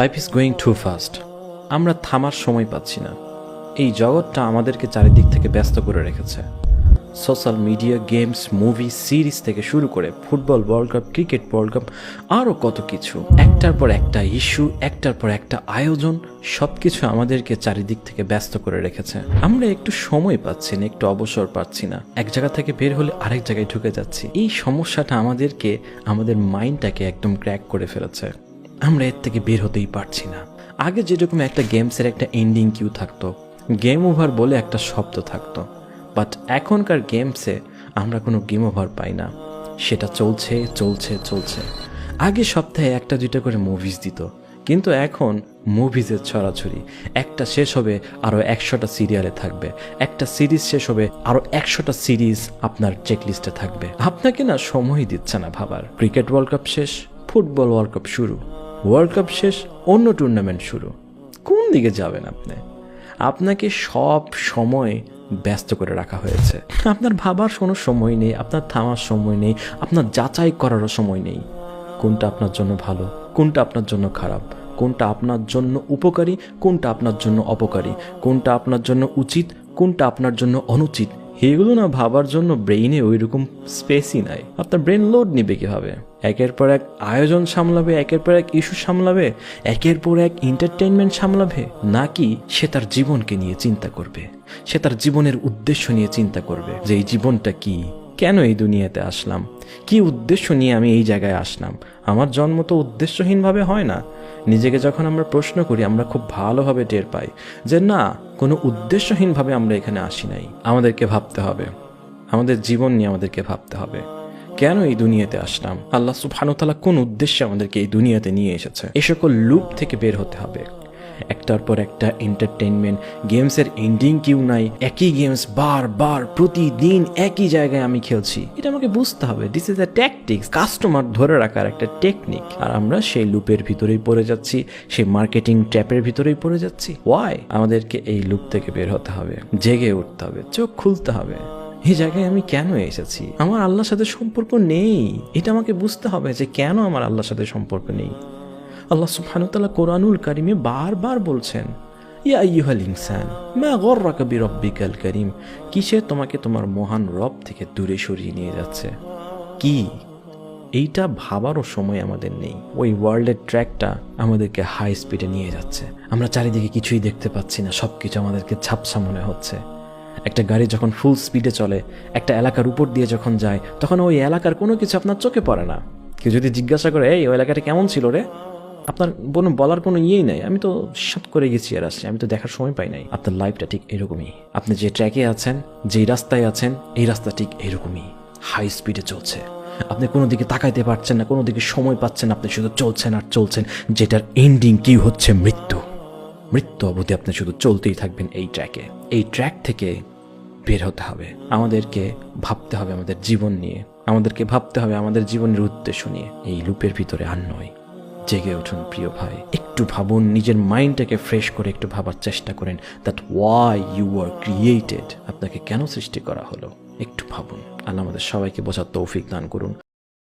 Life is going too fast আমরা থামার সময় পাচ্ছি না। এই জগৎটা আমাদেরকে চারিদিক থেকে ব্যস্ত করে রেখেছে। Social media games movie series থেকে শুরু করে football world cup cricket world cup আরও কত কিছু। একটার পর একটা ইস্যু একটার পর একটা আয়োজন সব কিছু আমাদেরকে চারিদিক থেকে ব্যস্ত করে রেখেছে। আমরা একটু সময় পাচ্ছি না, একটু অবসর পাচ্ছি না। এক জায়গা থেকে বের হলে আরেক জায়গায় ঢুকে যাচ্ছি। এই সমস্যাটা আমাদেরকে, আমাদের মাইন্ডটাকে একদম ক্র্যাক করে ফেলেছে। আমরা এর থেকে বের হতেই পারছি না। আগে যেরকম একটা গেমসের একটা এন্ডিং কিউ থাকতো গেম ওভার বলে একটা শব্দ থাকতো। বাট এখনকার গেমসে আমরা কোনো গেম ওভার পাই না। সেটা চলছে চলছে চলছে। আগে সপ্তাহে একটা, দুইটা করে মুভিজ দিত। কিন্তু এখন মুভিজের ছড়াছড়ি। একটা শেষ হবে আরও একশোটা সিরিয়ালে থাকবে। একটা সিরিজ শেষ হবে আরও একশোটা সিরিজ আপনার চেকলিস্টে থাকবে। আপনাকে না সময় দিচ্ছে না ভাবার। ক্রিকেট ওয়ার্ল্ড কাপ শেষ ফুটবল ওয়ার্ল্ড কাপ শুরু। ওয়ার্ল্ড কাপ শেষ, অন্য টুর্নামেন্ট শুরু। কোন দিকে যাবেন আপনি? আপনাকে সব সময় ব্যস্ত করে রাখা হয়েছে। আপনার ভাবার কোনো সময় নেই, আপনার থামার সময় নেই, আপনার যাচাই করারও সময় নেই। কোনটা আপনার জন্য ভালো, কোনটা আপনার জন্য খারাপ, কোনটা আপনার জন্য উপকারী, কোনটা আপনার জন্য অপকারী, কোনটা আপনার জন্য উচিত, কোনটা আপনার জন্য অনুচিত, এগুলো না ভাবার জন্য ব্রেইনে ওই রকম স্পেসই নাই। আপনার ব্রেন লোড নিবে কীভাবে? একের পর এক আয়োজন সামলাবে, একের পর এক ইস্যু সামলাবে, একের পর এক এন্টারটেনমেন্ট সামলাবে, নাকি সে তার জীবনকে নিয়ে চিন্তা করবে? সে তার জীবনের উদ্দেশ্য নিয়ে চিন্তা করবে যে এই জীবনটা কি? কেন এই দুনিয়াতে আসলাম? কি উদ্দেশ্য নিয়ে আমি এই জায়গায় আসলাম? আমার জন্ম তো উদ্দেশ্যহীনভাবে হয় না। নিজেকে যখন আমরা প্রশ্ন করি, আমরা খুব ভালোভাবে টের পাই যে না, কোনো উদ্দেশ্যহীনভাবে আমরা এখানে আসি নাই। আমাদেরকে ভাবতে হবে। আমাদের জীবন নিয়ে আমাদেরকে ভাবতে হবে। কেন এই দুনিয়াতে আসলাম? আল্লাহ সুবহানুতালা কোন উদ্দেশ্যে আমাদেরকে এই দুনিয়াতে নিয়ে এসেছে? এ সকল লুপ থেকে বের হতে হবে। একটার পর একটা এন্টারটেনমেন্ট গেমসের এন্ডিং কিউ নাই, একই গেমস বার বার, প্রতিদিন একই জায়গায় আমি খেলছি। এটা আমাকে বুঝতে হবে। This is a tactics customer ধরে রাখার একটা টেকনিক আর আমরা সেই লুপের ভিতরেই পড়ে যাচ্ছি, সেই মার্কেটিং ট্যাপের ভিতরেই পড়ে যাচ্ছি। ওয়াই আমাদেরকে এই লুপ থেকে বের হতে হবে। জেগে উঠতে হবে, চোখ খুলতে হবে। এই জায়গায় আমি কেন এসেছি? আমার আল্লাহর সাথে সম্পর্ক নেই। এটা আমাকে বুঝতে হবে যে কেন আমার আল্লাহর সাথে সম্পর্ক নেই। আল্লাহ সুবহানুতাল্লাহ কোরআনুল কারিমে বারবার বলছেন, ইয়া আইয়ুহাল ইনসান, মা গররাকা বিরব্বিকাল করিম, কিসে তোমাকে তোমার মহান রব থেকে দূরে সরিয়ে নিয়ে যাচ্ছে? কি? এইটা ভাবারও সময় আমাদের নেই। ওই ওয়ার্ল্ডের ট্র্যাকটা আমাদেরকে হাই স্পিডে নিয়ে যাচ্ছে। আমরা চারিদিকে কিছুই দেখতে পাচ্ছি না সব কিছু আমাদেরকে ঝাপসা মনে হচ্ছে। একটা গাড়ি যখন ফুল স্পিডে চলে, একটা এলাকার উপর দিয়ে যখন যায়, তখন ওই এলাকার কোনো কিছু আপনার চোখে পড়ে না। কেউ যদি জিজ্ঞাসা করে, এই, ওই এলাকাটা কেমন ছিল রে? আপনার কোনো বলার কোনো ইয়েই নাই। আমি তো সাত করে গেছি আর আসছি, আমি তো দেখার সময় পাই নাই। আপনার লাইফটা ঠিক এরকমই। আপনি যে ট্র্যাকে আছেন, যেই রাস্তায় আছেন, এই রাস্তা ঠিক এরকমই। হাই স্পিডে চলছে। আপনি কোনো দিকে তাকাইতে পারছেন না, কোনো দিকে সময় পাচ্ছেন আপনি শুধু চলছেন আর চলছেন, যেটার এন্ডিং কি হচ্ছে মৃত্যু। মৃত্যু অবধি আপনি শুধু চলতেই থাকবেন এই ট্র্যাকে। এই ট্র্যাক থেকে বের হতে হবে। আমাদেরকে ভাবতে হবে আমাদের জীবন নিয়ে। আমাদেরকে ভাবতে হবে আমাদের জীবনের উদ্দেশ্য নিয়ে। এই লুপের ভিতরে আর নয়। জেগে উঠুন প্রিয় ভাই। একটু ভাবুন, নিজের মাইন্ডটাকে ফ্রেশ করে একটু ভাবার চেষ্টা করেন। That why you are created আপনাকে কেন সৃষ্টি করা হলো? একটু ভাবুন। আল্লাহ আমাদের সবাইকে বোঝার তৌফিক দান করুন।